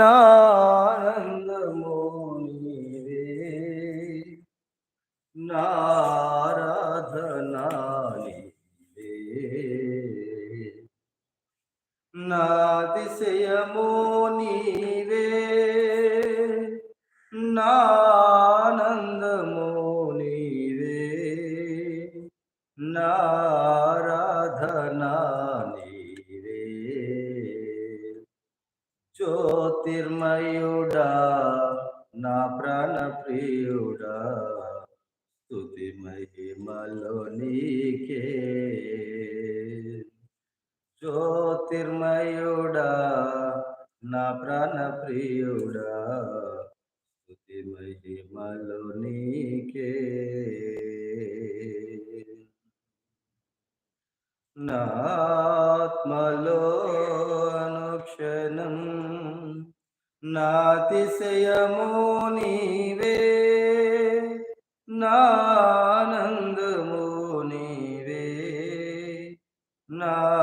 నానందము జ్యోతిర్మయుడా నా ప్రాణ ప్రియుడా స్థుతి మహిమలో నీకే. నాత్మలో అనుక్షణం నాతిశయము నీవే నానందము నీవే. నారాధనా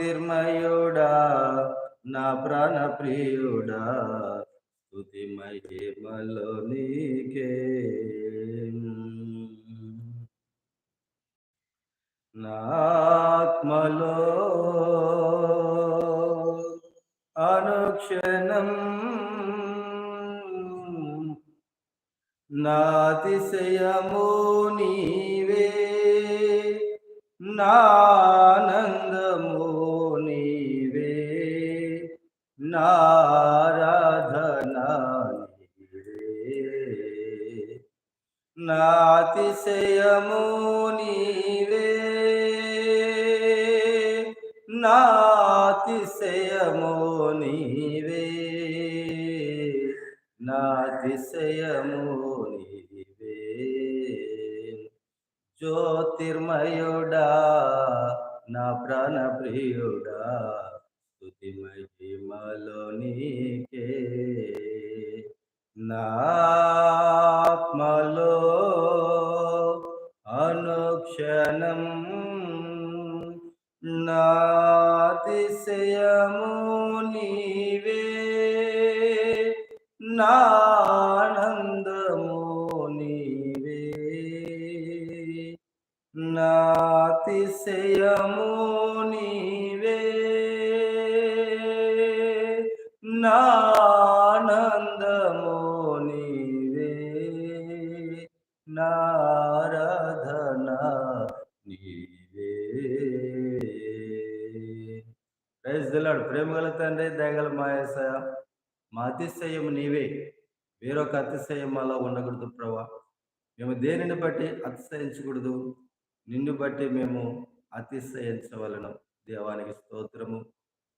జ్యోతిర్మయుడా నా ప్రాణ ప్రియుడా స్తుతి మహిమలో నీకే నాత్మలో అనుక్షణం నాతిశయము నీవే నా నీవే నా నాతిశయము నీవే. జ్యోతిర్మయుడా నా ప్రాణ నానందము నీవే నారధన నీవే ప్రైజ్ దిలాడు ప్రేమగల తండ్రి దయగల మాయస మా అతిశయం నీవే. వేరొక అతిశయం అలా ఉండకూడదు ప్రభా. మేము దేనిని బట్టి అతిశయించకూడదు? నిన్ను బట్టి మేము అతిశయించవలను. దేవానికి స్తోత్రము.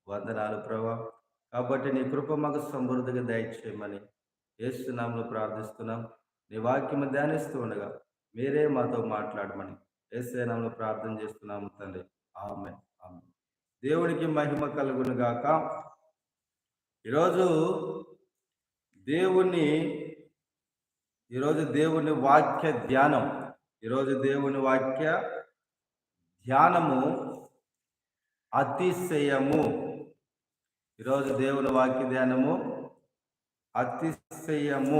వందనాలు ప్రభా. కాబట్టి నీ కృప మాకు సమృద్ధిగా దయచేయమని ఏసునామలో ప్రార్థిస్తున్నాం. నీ వాక్యము ధ్యానిస్తూ ఉండగా మీరే మాతో మాట్లాడమని ఏసేనామలో ప్రార్థన చేస్తున్నాము తండ్రి. ఆమె ఆమె దేవునికి మహిమ కలుగును గాక. ఈరోజు దేవుని ఈరోజు దేవుని వాక్య ధ్యానం ఈరోజు దేవుని వాక్య ధ్యానము అతిశయము. ఈరోజు దేవుని వాక్య ధ్యానము అతిశయము.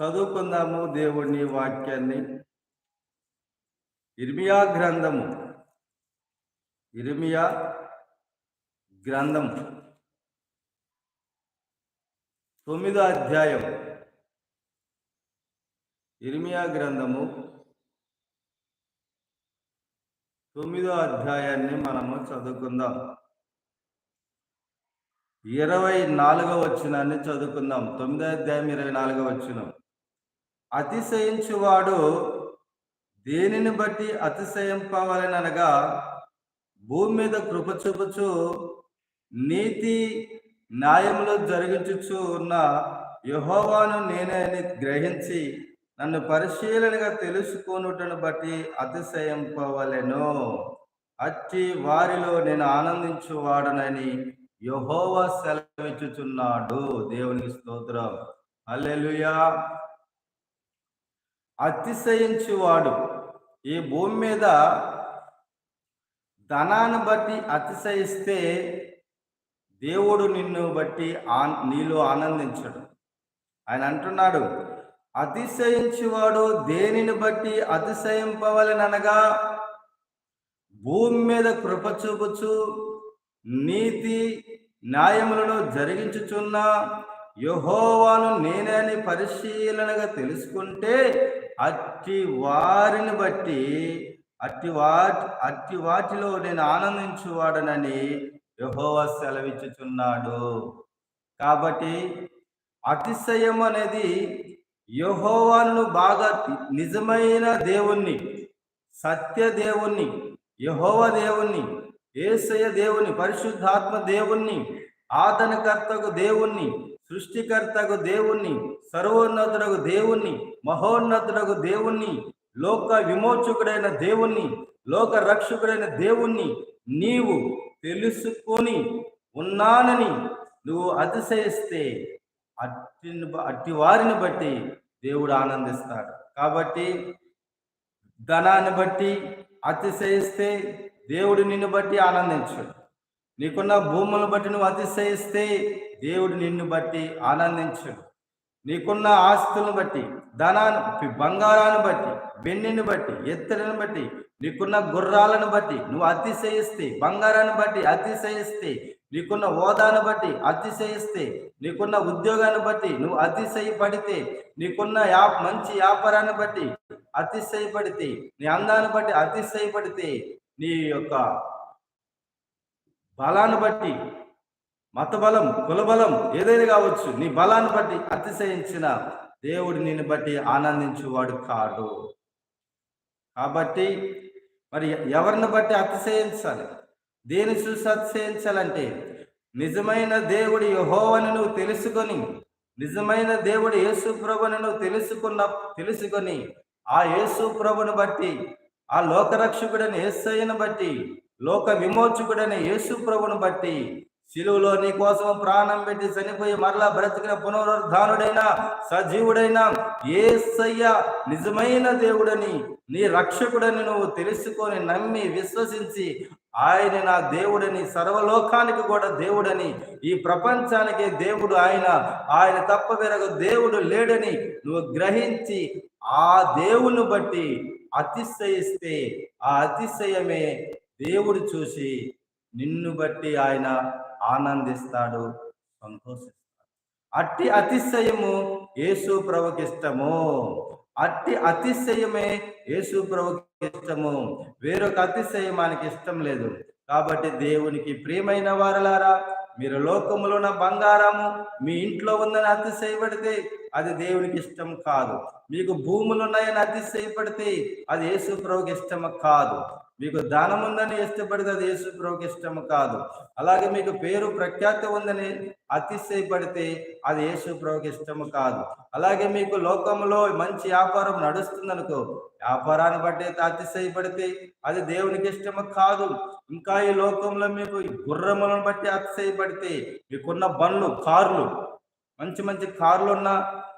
చదువుకుందాము దేవుని వాక్యాన్ని. ఇర్మియా గ్రంథము. ఇర్మియా గ్రంథం తొమ్మిదో అధ్యాయం. ఇర్మియా గ్రంథము. తొమ్మిదో అధ్యాయాన్ని మనము చదువుకుందాం. ఇరవై నాలుగో వచ్చినాన్ని చదువుకుందాం. తొమ్మిదో అధ్యాయం ఇరవై నాలుగో వచ్చిన అతిశయించువాడు దేనిని బట్టి అతిశయింపవాలని అనగా భూమి మీద కృప చూపుచు నీతి న్యాయములు జరిగించుచు ఉన్న యహోవాను నేనే అని గ్రహించి నన్ను పరిశీలనగా తెలుసుకొనుటను బట్టి అతిశయింపవలెను. అచ్చి వారిలో నేను ఆనందించువాడనని యహోవా సెలవిచ్చుచున్నాడు. దేవునికి స్తోత్రం. అల్లెలుయా అతిశయించువాడు. ఈ భూమి మీద ధనాన్ని బట్టి అతిశయిస్తే దేవుడు నిన్ను బట్టి ఆ నీలో ఆనందించడు. ఆయన అంటున్నాడు అతిశయించువాడు దేనిని బట్టి అతిశయింపవలననగా భూమి మీద కృప చూపుచు నీతి న్యాయములను జరిగించుచున్న యహోవాను నేనని అని పరిశీలనగా తెలుసుకుంటే అట్టి వారిని బట్టి అట్టి వాటి అట్టి వాటిలో నేను ఆనందించువాడనని యహోవా సెలవిచ్చుచున్నాడు. కాబట్టి అతిశయం అనేది యహోవాను బాగా నిజమైన దేవుణ్ణి సత్య దేవుణ్ణి యహోవ దేవుణ్ణి ఏసయ దేవుని పరిశుద్ధాత్మ దేవుణ్ణి ఆదనకర్తకు దేవుణ్ణి సృష్టికర్తకు దేవుణ్ణి సర్వోన్నతుడకు దేవుణ్ణి మహోన్నతుడకు దేవుణ్ణి లోక విమోచకుడైన దేవుణ్ణి లోక రక్షకుడైన దేవుణ్ణి నీవు తెలుసుకొని ఉన్నానని నువ్వు అతిశయిస్తే అట్టి అట్టి వారిని బట్టి దేవుడు ఆనందిస్తాడు. కాబట్టి ధనాన్ని బట్టి అతిశయిస్తే దేవుడు నిన్ను బట్టి ఆనందించడు. నీకున్న భూములను బట్టి నువ్వు అతిశయిస్తే దేవుడు నిన్ను బట్టి ఆనందించడు. నీకున్న ఆస్తులను బట్టి ధనాన్ని బంగారాన్ని బట్టి వెన్నిని బట్టి ఎత్తులను బట్టి నీకున్న గుర్రాలను బట్టి నువ్వు అతిశయిస్తే బంగారాన్ని బట్టి అతిశయిస్తే నీకున్న హోదాను బట్టి అతిశయిస్తే నీకున్న ఉద్యోగాన్ని బట్టి నువ్వు అతిశయపడితే నీకున్న యా మంచి వ్యాపారాన్ని బట్టి అతిశయపడితే నీ అందాన్ని బట్టి అతిశయపడితే నీ యొక్క బలాన్ని బట్టి మత బలం కులబలం ఏదైనా కావచ్చు నీ బలాన్ని బట్టి అతిశయించిన దేవుడు నిన్ను బట్టి ఆనందించేవాడు కాడు. కాబట్టి మరి ఎవరిని బట్టి అతిశయించాలి? దేని చూసి అతిశయించాలంటే నిజమైన దేవుడి యహోవని నువ్వు తెలుసుకొని నిజమైన దేవుడు యేసు ప్రభుని నువ్వు తెలుసుకున్న తెలుసుకొని ఆ యేసు ప్రభుని బట్టి ఆ లోకరక్షకుడని ఏసయ్యను బట్టి లోక విమోచకుడని యేసు ప్రభును బట్టి శిలువులో నీ కోసం ప్రాణం పెట్టి చనిపోయి మరలా బ్రతికిన పునరుద్ధానుడైన సజీవుడైన ఏసయ్య నిజమైన దేవుడని నీ రక్షకుడని నువ్వు తెలుసుకొని నమ్మి విశ్వసించి ఆయన నా దేవుడని సర్వలోకానికి కూడా దేవుడని ఈ ప్రపంచానికి దేవుడు ఆయన ఆయన తప్ప వేరొక దేవుడు లేడని నువ్వు గ్రహించి ఆ దేవుని బట్టి అతిశయిస్తే ఆ అతిశయమే దేవుడు చూసి నిన్ను బట్టి ఆయన ఆనందిస్తాడు సంతోషిస్తాడు. అట్టి అతిశయము యేసు ప్రభుకిష్టము అట్టి అతిశయమే యేసు ప్రభుకి ఇష్టము. వేరొక అతిశయం మనకి ఇష్టం లేదు. కాబట్టి దేవునికి ప్రియమైన వారలారా మీరు లోకములో ఉన్న బంగారము మీ ఇంట్లో ఉందని అతిశయపడితే అది దేవునికి ఇష్టం కాదు. మీకు భూములు ఉన్నాయని అతిశయపడితే అది యేసు ప్రభుకి ఇష్టం కాదు. మీకు దానం ఉందని ఇష్టపడితే అది యేసు ప్రభుకి ఇష్టం కాదు. అలాగే మీకు పేరు ప్రఖ్యాతి ఉందని అతిశయపడితే అది యేసు ప్రభుకి ఇష్టం కాదు. అలాగే మీకు లోకంలో మంచి వ్యాపారం నడుస్తుందనుకో వ్యాపారాన్ని బట్టి అతిశయపడితే అది దేవునికి ఇష్టం కాదు. ఇంకా ఈ లోకంలో మీకు గుర్రములను బట్టి అతిశయపడితే మీకున్న బండ్లు కార్లు మంచి మంచి కార్లు ఉన్న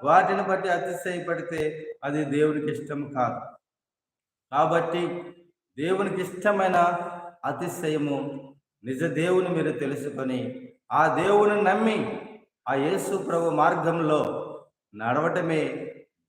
వాటిని బట్టి అతిశయపడితే అది దేవునికి ఇష్టం కాదు. కాబట్టి దేవునికి ఇష్టమైన అతిశయము నిజ దేవుని మీరు తెలుసుకొని ఆ దేవుని నమ్మి ఆ యేసు ప్రభు మార్గంలో నడవటమే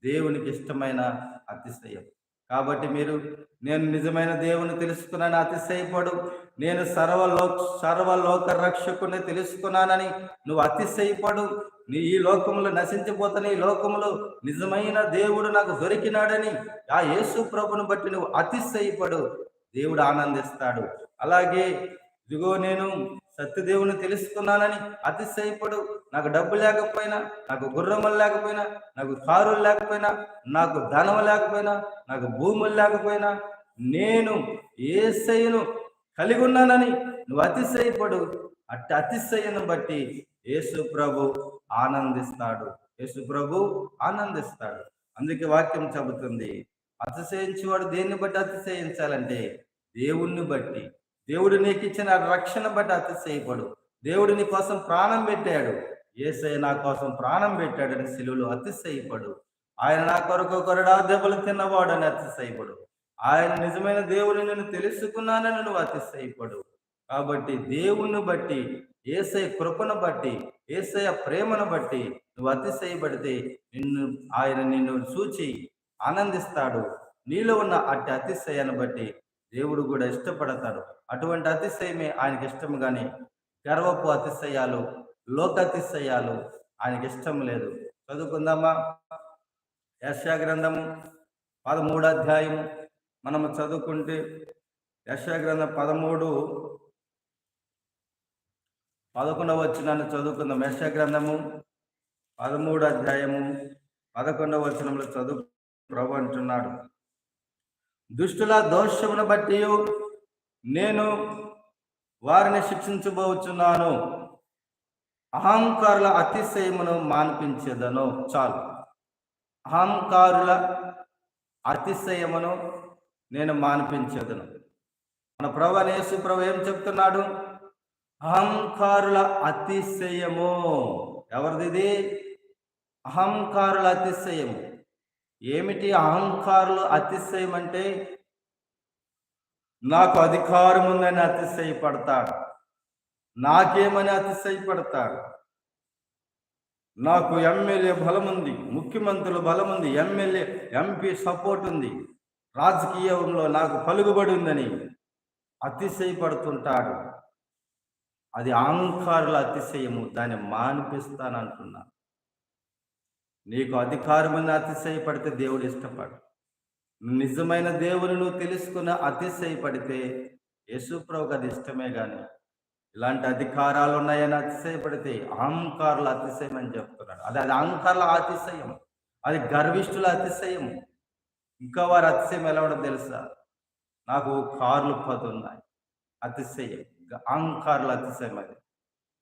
దేవునికి ఇష్టమైన అతిశయం. కాబట్టి మీరు నేను నిజమైన దేవుని తెలుసుకున్నాను అతిశయపడు. నేను సర్వలో సర్వలోక రక్షకుని తెలుసుకున్నానని నువ్వు అతిశయపడు. నీ ఈ లోకములు నశించిపోతున్న ఈ లోకములు నిజమైన దేవుడు నాకు దొరికినాడని ఆ యేసు ప్రభుని బట్టి నువ్వు అతిశయపడు. దేవుడు ఆనందిస్తాడు. అలాగే ఇదిగో నేను సత్యదేవుని తెలుసుకున్నానని అతిశయపడు. నాకు డబ్బు లేకపోయినా నాకు గుర్రములు లేకపోయినా నాకు కారులు లేకపోయినా నాకు ధనం లేకపోయినా నాకు భూములు లేకపోయినా నేను ఏసయ్యను కలిగి ఉన్నానని నువ్వు అతిశయపడు. అట్టి అతిశయను బట్టి యేసు ప్రభు ఆనందిస్తాడు. యేసు ప్రభు ఆనందిస్తాడు. అందుకే వాక్యం చెబుతుంది. అతిశయించేవాడు దేన్ని బట్టి అతిశయించాలంటే దేవుణ్ణి బట్టి. దేవుడు నీకు ఇచ్చిన రక్షణ బట్టి అతిశయపడు. దేవుడు నీ కోసం ప్రాణం పెట్టాడు. ఏసై నా కోసం ప్రాణం పెట్టాడని శిలువులు అతిశయపడు. ఆయన నా కొరకు కొరడా దెబ్బలు తిన్నవాడని అతిశయపడు. ఆయన నిజమైన దేవుని నేను తెలుసుకున్నానని నువ్వు అతిశయపడు. కాబట్టి దేవుణ్ణి బట్టి ఏసై కృపను బట్టి ఏసయ ప్రేమను బట్టి నువ్వు అతిశయపడితే నిన్ను ఆయన నిన్ను చూచి ఆనందిస్తాడు. నీలో ఉన్న అట్టి అతిశయాన్ని బట్టి దేవుడు కూడా ఇష్టపడతాడు. అటువంటి అతిశయమే ఆయనకి ఇష్టం కానీ గర్వపు అతిశయాలు లోక అతిశయాలు ఆయనకి ఇష్టం లేదు. చదువుకుందామా? యశా గ్రంథము పదమూడు అధ్యాయం. మనము చదువుకుంటే యశా గ్రంథం పదమూడు పదకొండవ వచనాన్ని చదువుకుందాం. యశా గ్రంథము పదమూడు అధ్యాయము పదకొండవ వచనంలో చదువు ప్రభు అంటున్నాడు. దుష్టుల దోషమును బట్టి నేను వారిని శిక్షించబోచున్నాను. అహంకారుల అతిశయమును మాన్పించేదను. చాలు. అహంకారుల అతిశయమును నేను మాన్పించేదను. మన ప్రభు నేసు ప్రభు ఏం చెప్తున్నాడు? అహంకారుల అతిశయము. ఎవరిది అహంకారుల అతిశయము. ఏమిటి అహంకారులు అతిశయం అంటే నాకు అధికారం ఉందని అతిశయపడతాడు. నాకేమని అతిశయపడతాడు? నాకు ఎమ్మెల్యే బలం ఉంది ముఖ్యమంత్రుల బలం ఉంది ఎమ్మెల్యే ఎంపీ సపోర్ట్ ఉంది. రాజకీయంలో నాకు పలుకుబడి ఉందని అతిశయపడుతుంటాడు. అది అహంకారుల అతిశయము దాన్ని మానిపిస్తానంటున్నాను నీకు అధికారమని అతిశయపడితే దేవుడు ఇష్టపడు నిజమైన దేవుని తెలుసుకున్న అతిశయపడితే యేసుప్రభుకి అది ఇష్టమే కానీ ఇలాంటి అధికారాలు ఉన్నాయని అతిశయపడితే అహంకారుల అతిశయం అని చెప్తున్నాడు. అది అది అహంకారుల అతిశయం. అది గర్విష్ఠుల అతిశయం. ఇంకా వారి అతిశయం ఎలా ఉండదు తెలుసా? నాకు కార్లు పది ఉన్నాయి. అతిశయం. అహంకారుల అతిశయం అది.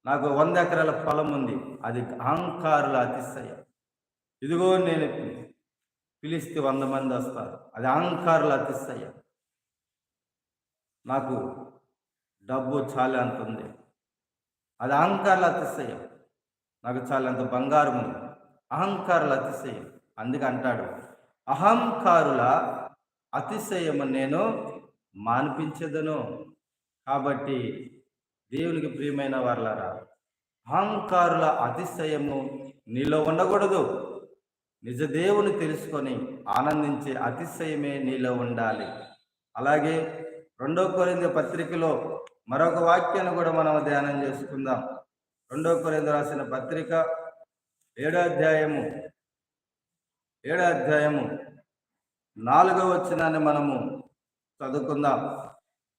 నాకు వంద ఎకరాల పొలం ఉంది. అది అహంకారుల అతిశయం. ఇదిగో నేను పిలిస్తే వంద మంది వస్తారు. అది అహంకారులు అతిశయం. నాకు డబ్బు చాలా అంత ఉంది అది అహంకారులు అతిశయం. నాకు చాలా అంత బంగారం ఉంది. అహంకారులు అతిశయం. అందుకే అంటాడు అహంకారుల అతిశయము నేను మానిపించదను. కాబట్టి దేవునికి ప్రియమైన వాళ్ళరా అహంకారుల అతిశయము నీలో ఉండకూడదు. నిజ దేవుని తెలుసుకొని ఆనందించే అతిశయమే నీలో ఉండాలి. అలాగే రెండో కొరింద పత్రికలో మరొక వాక్యాన్ని కూడా మనం ధ్యానం చేసుకుందాం. రెండో కొరింద రాసిన పత్రిక ఏడో అధ్యాయము. ఏడో అధ్యాయము నాలుగో వచ్చినాన్ని మనము చదువుకుందాం.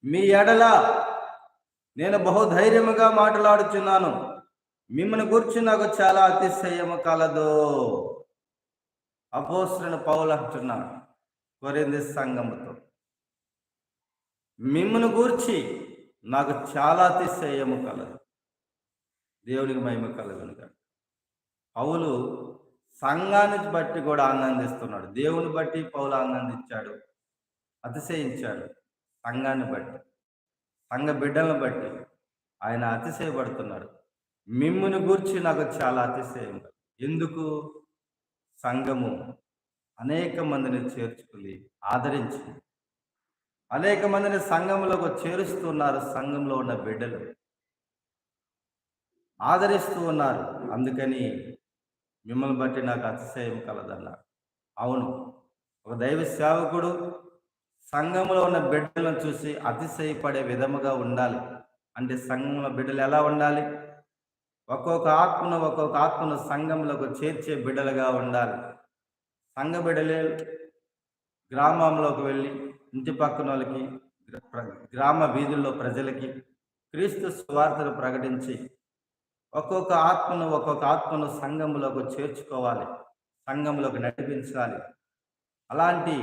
మీ ఎడల నేను బహుధైర్యముగా మాట్లాడుచున్నాను. మిమ్మల్ని గురించి నాకు చాలా అతిశయము కలదు. అపోస్తున్న పౌలు అంటున్నాడు కొరింది సంగముతో మిమ్మను గూర్చి నాకు చాలా అతిశయము కలదు. దేవునికి మహిమ కలగను పౌలు సంఘాన్ని బట్టి కూడా ఆనందిస్తున్నాడు. దేవుని బట్టి పౌలు ఆనందించాడు. అతిశయించాడు సంఘాన్ని బట్టి. సంఘ బిడ్డలను బట్టి ఆయన అతిశయపడుతున్నాడు. మిమ్ముని గూర్చి నాకు చాలా అతిశయం ఎందుకు? సంఘము అనేక మందిని చేర్చుకుని ఆదరించి అనేక మందిని సంఘంలోకి చేరుస్తున్నారు సంఘంలో ఉన్న బిడ్డలు. ఆదరిస్తూ ఉన్నారు. అందుకని మిమ్మల్ని బట్టి నాకు అతిశయం కలదన్నారు అవును ఒక దైవ సేవకుడు సంఘంలో ఉన్న బిడ్డలను చూసి అతిశయపడే విధముగా ఉండాలి. అంటే సంఘంలో బిడ్డలు ఎలా ఉండాలి? ఒక్కొక్క ఆత్మను ఒక్కొక్క ఆత్మను సంఘంలోకి చేర్చే బిడ్డలుగా ఉండాలి. సంఘ బిడ్డలే గ్రామంలోకి వెళ్ళి ఇంటి పక్కన వాళ్ళకి గ్రామ వీధుల్లో ప్రజలకి క్రీస్తు స్వార్థను ప్రకటించి ఒక్కొక్క ఆత్మను ఒక్కొక్క ఆత్మను సంఘంలోకి చేర్చుకోవాలి. సంఘంలోకి నడిపించాలి. అలాంటి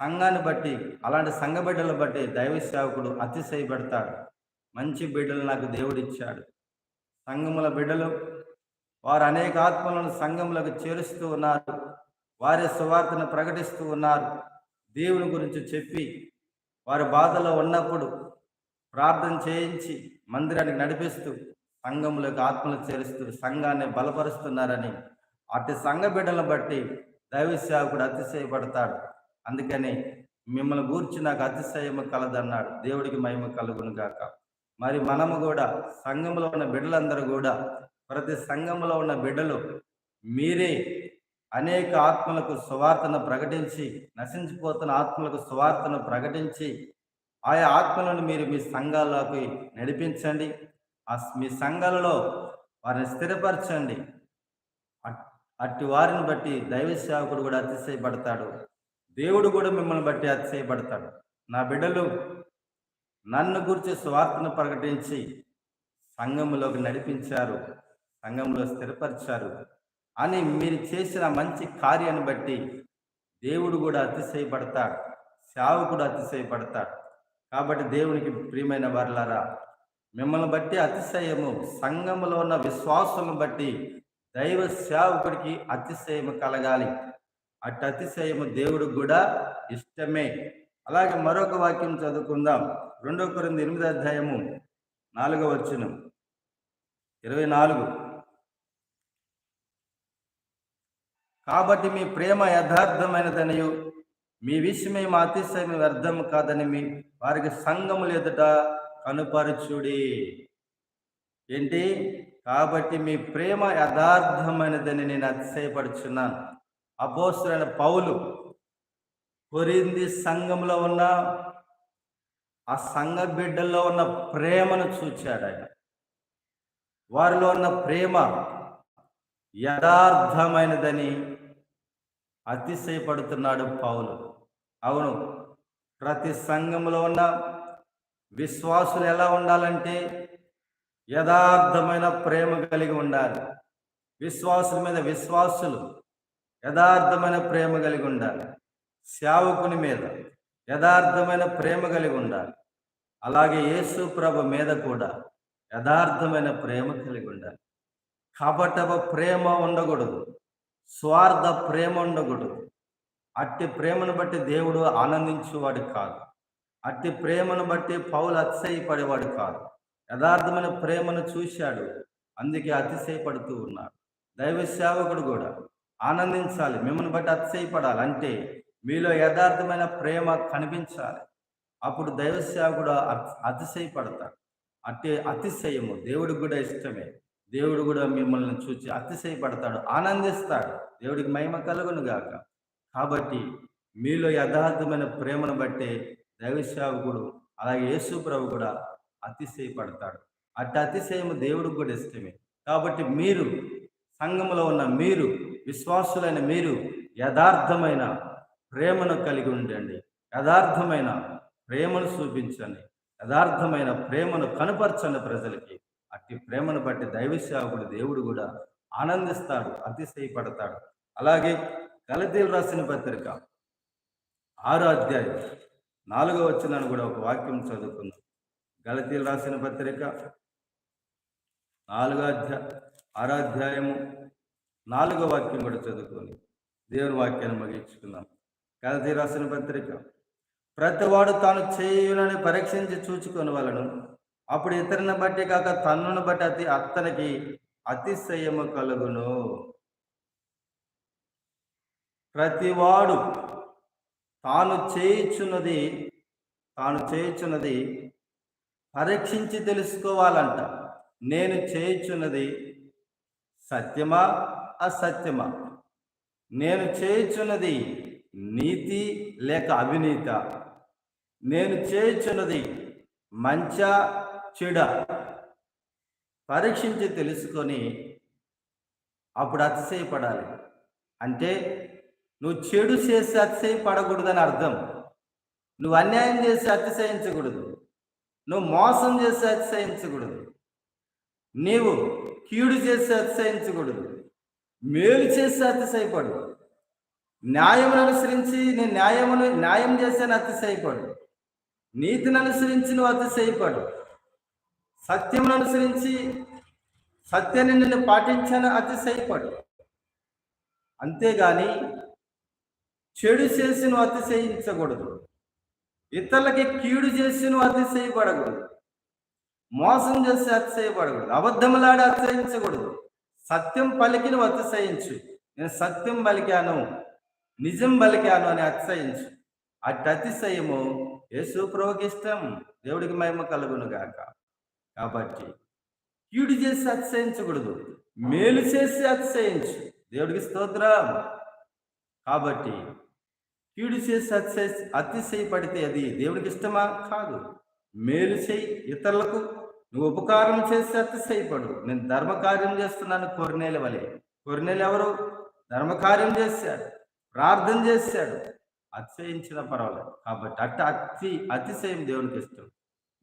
సంఘాన్ని బట్టి అలాంటి సంఘ బిడ్డలను బట్టి దైవ సేవకుడు అతిశయపడతాడు. మంచి బిడ్డలు నాకు దేవుడిచ్చాడు. సంఘముల బిడ్డలు. వారు అనేక ఆత్మలను సంఘములకు చేరుస్తూ ఉన్నారు. వారి సువార్తను ప్రకటిస్తూ ఉన్నారు. దేవుని గురించి చెప్పి వారి బాధలో ఉన్నప్పుడు ప్రార్థన చేయించి మందిరానికి నడిపిస్తూ సంఘములకు ఆత్మలు చేరుస్తూ సంఘాన్ని బలపరుస్తున్నారని. అటు సంఘ బిడ్డలను బట్టి దైవ సేవకుడు అతిశయపడతాడు. అందుకని మిమ్మల్ని గూర్చి నాకు అతిశయము కలదన్నాడు. దేవుడికి మహిమ కలుగును గాక. మరి మనము కూడా సంఘంలో ఉన్న బిడ్డలందరూ కూడా ప్రతి సంఘంలో ఉన్న బిడ్డలు మీరే అనేక ఆత్మలకు సువార్తను ప్రకటించి నశించిపోతున్న ఆత్మలకు సువార్తను ప్రకటించి ఆయా ఆత్మలను మీరు మీ సంఘాల్లోకి నడిపించండి. ఆ మీ సంఘాలలో వారిని స్థిరపరచండి. అట్- అట్టి వారిని బట్టి దైవ సేవకుడు కూడా అతిశయపడతాడు. దేవుడు కూడా మిమ్మల్ని బట్టి అతిశయపడతాడు. నా బిడ్డలు నన్ను గురించి స్వార్థను ప్రకటించి సంఘములోకి నడిపించారు సంఘంలో స్థిరపరిచారు అని మీరు చేసిన మంచి కార్యాన్ని బట్టి దేవుడు కూడా అతిశయపడతాడు సేవకుడు అతిశయపడతాడు కాబట్టి దేవునికి ప్రియమైన వారులారా మిమ్మల్ని బట్టి అతిశయము సంఘములో ఉన్న విశ్వాసులను బట్టి దైవ సేవకుడికి అతిశయము కలగాలి. అటు అతిశయము దేవుడికి కూడా ఇష్టమే. అలాగే మరొక వాక్యం చదువుకుందాం. రెండవ కొరింది ఎనిమిది అధ్యాయము నాలుగవ వచ్చిన ఇరవై నాలుగు. కాబట్టి మీ ప్రేమ యథార్థమైనదనియు మీ విషయమే మా అతిశయం వ్యర్థం కాదని మీ వారికి సంఘములు ఎదుట కనుపరచుడి. ఏంటి? కాబట్టి మీ ప్రేమ యథార్థమైనదని నేను అతిశయపడుచున్నాను అపోస్తులైన పౌలు కొరింది సంఘంలో ఉన్న ఆ సంఘ బిడ్డల్లో ఉన్న ప్రేమను చూచాడు ఆయన. వారిలో ఉన్న ప్రేమ యథార్థమైనదని అతిశయపడుతున్నాడు పౌలు. అవును ప్రతి సంఘంలో ఉన్న విశ్వాసులు ఎలా ఉండాలంటే యథార్థమైన ప్రేమ కలిగి ఉండాలి. విశ్వాసుల మీద విశ్వాసులు యథార్థమైన ప్రేమ కలిగి ఉండాలి. సేవకుని మీద యథార్థమైన ప్రేమ కలిగి ఉండాలి. అలాగే యేసు ప్రభు మీద కూడా యథార్థమైన ప్రేమ కలిగి ఉండాలి. కపటవ ప్రేమ ఉండకూడదు. స్వార్థ ప్రేమ ఉండకూడదు. అట్టి ప్రేమను బట్టి దేవుడు ఆనందించేవాడు కాదు. అట్టి ప్రేమను బట్టి పౌలు అతిశయపడేవాడు కాదు. యథార్థమైన ప్రేమను చూశాడు. అందుకే అతిశయపడుతూ ఉన్నాడు. దైవ సేవకుడు కూడా ఆనందించాలి. మిమ్మల్ని బట్టి అతిశయపడాలి. అంటే మీలో యథార్థమైన ప్రేమ కనిపించాలి. అప్పుడు దైవ సేవకుడు అతిశయపడతాడు. అట్టి అతిశయము దేవుడికి కూడా ఇష్టమే. దేవుడు కూడా మిమ్మల్ని చూచి అతిశయపడతాడు ఆనందిస్తాడు. దేవుడికి మహిమ కలుగును గాక. కాబట్టి మీలో యథార్థమైన ప్రేమను బట్టే దైవ సేవకుడు అలాగే యేసు ప్రభు కూడా అతిశయపడతాడు. అట్టి అతిశయము దేవుడికి కూడా ఇష్టమే. కాబట్టి మీరు సంఘములో ఉన్న మీరు విశ్వాసులైన మీరు యథార్థమైన ప్రేమను కలిగి ఉండండి. యథార్థమైన ప్రేమను చూపించండి. యథార్థమైన ప్రేమను కనపరచండి ప్రజలకి. అట్టి ప్రేమను బట్టి దైవ సేవకుడు దేవుడు కూడా ఆనందిస్తాడు అతిశయపడతాడు. అలాగే గలతీలు రాసిన పత్రిక ఆరో అధ్యాయం నాలుగో వచ్చినాను కూడా ఒక వాక్యం చదువుకుందాం. గలతీలు రాసిన పత్రిక నాలుగో అధ్యాయ ఆరో అధ్యాయము నాలుగో వాక్యం కూడా చదువుకొని దేవుని వాక్యాన్ని ముగించుకుందాం. గలతీ రాసిన పత్రిక. ప్రతివాడు తాను చేయులని పరీక్షించి చూచుకొని వాళ్ళను అప్పుడు ఇతరుని బట్టి కాక తన్నును బట్టి అతి అతనికి అతిశయము కలుగును. ప్రతివాడు తాను చేయుచున్నది తాను చేయుచున్నది పరీక్షించి తెలుసుకోవాలంట. నేను చేయుచున్నది సత్యమా అసత్యమా? నేను చేయుచున్నది నీతి లేక అవినీత. నేను చేయుచున్నది మంచా చెడ పరీక్షించి తెలుసుకొని అప్పుడు అతిశయపడాలి. అంటే నువ్వు చెడు చేసి అతిశయపడకూడదని అర్థం. నువ్వు అన్యాయం చేసి అతిశయించకూడదు. నువ్వు మోసం చేసి అతిశయించకూడదు. నీవు కీడు చేసి అతిశయించకూడదు. మేలు చేసి అతిశయపడు. న్యాయమును అనుసరించి నేను న్యాయమును న్యాయం చేశాను అతిశయపడు. నీతిని అనుసరించి నువ్వు అతిశయపడు. సత్యమును అనుసరించి సత్యాన్ని నిన్ను పాటించాను అతిశయపడు. అంతేగాని చెడు చేసి నువ్వు అతిశయించకూడదు. ఇతరులకి కీడు చేసి నువ్వు అతిశయపడకూడదు. మోసం చేసి అతిశయపడకూడదు. అబద్ధములాడి అతిశయించకూడదు. సత్యం పలికి నువ్వు అతిశయించు. నేను సత్యం పలికాను. నిజం పలికాను అని అతిశయించు. అట్టి అతిశయము యేసు ప్రభుకి ఇష్టం దేవుడికి మహిమ కలుగును గాక. కాబట్టి కీడు చేసి అతిశయించకూడదు. మేలు చేసి అతిశయించు. దేవుడికి స్తోత్రం. కాబట్టి కీడు చేసి అతిశయ అతిశయపడితే అది దేవుడికి ఇష్టమా? కాదు. మేలు చేయి ఇతరులకు. నువ్వు ఉపకారం చేసి అతిశయపడు. నేను ధర్మకార్యం చేస్తున్నాను కొరినేల వలె. కొరినేలు ఎవరు? ధర్మకార్యం చేశారు ప్రార్థన చేశాడు. అతిశయించిన పర్వాలేదు. కాబట్టి అట్ట అతి అతిశయం దేవునికి ఇష్టం.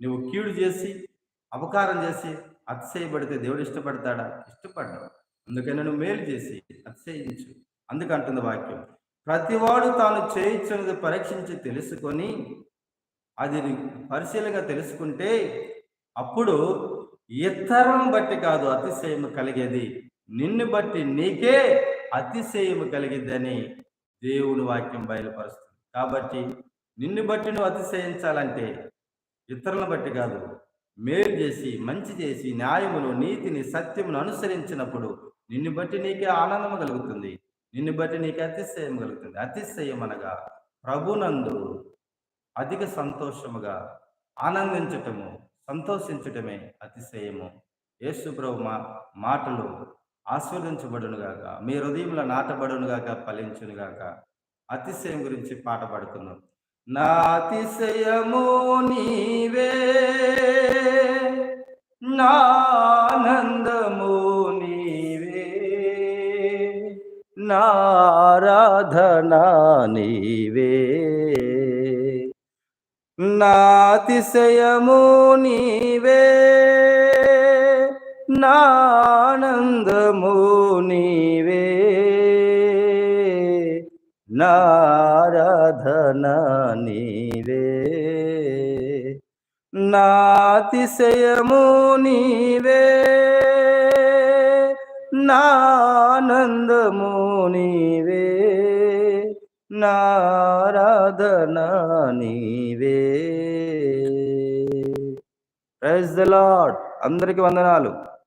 నువ్వు కీడు చేసి అపకారం చేసి అతిశయపడితే దేవుడు ఇష్టపడతాడా? ఇష్టపడ్డాడు అందుకని నువ్వు మేలు చేసి అతిశయించు. అందుకంటుంది వాక్యం. ప్రతివాడు తాను చేయించున్నది పరీక్షించి తెలుసుకొని అది పరిశీలనగా తెలుసుకుంటే అప్పుడు ఇతరం బట్టి కాదు అతిశయం కలిగేది. నిన్ను బట్టి నీకే అతిశయం కలిగిద్దని దేవుని వాక్యం బయలుపరుస్తుంది. కాబట్టి నిన్ను బట్టి నువ్వు అతిశయించాలంటే ఇతరులను బట్టి కాదు మేలు చేసి మంచి చేసి న్యాయమును నీతిని సత్యమును అనుసరించినప్పుడు నిన్ను బట్టి నీకే ఆనందం కలుగుతుంది. నిన్ను బట్టి నీకే అతిశయం కలుగుతుంది. అతిశయం అనగా ప్రభునందు అధిక సంతోషముగా ఆనందించటము సంతోషించటమే అతిశయము. యేసు ప్రభు మా మాటలు ఆస్వాదించబడునుగాక మీ హృదయంలో నాటబడునుగాక ఫలించునుగాక అతిశయం గురించి పాట పాడుతున్నాం నా అతిశయము నీవే నా నీవే నారాధనా నీవే. నాతిశయము నీవే నానందము నీవే. నారాధన నీవే. నాతిశయము నీవే. నానందము నీవే. నారాధన నీవే. ప్రైజ్ ద లాడ్ అందరికి వందనాలు.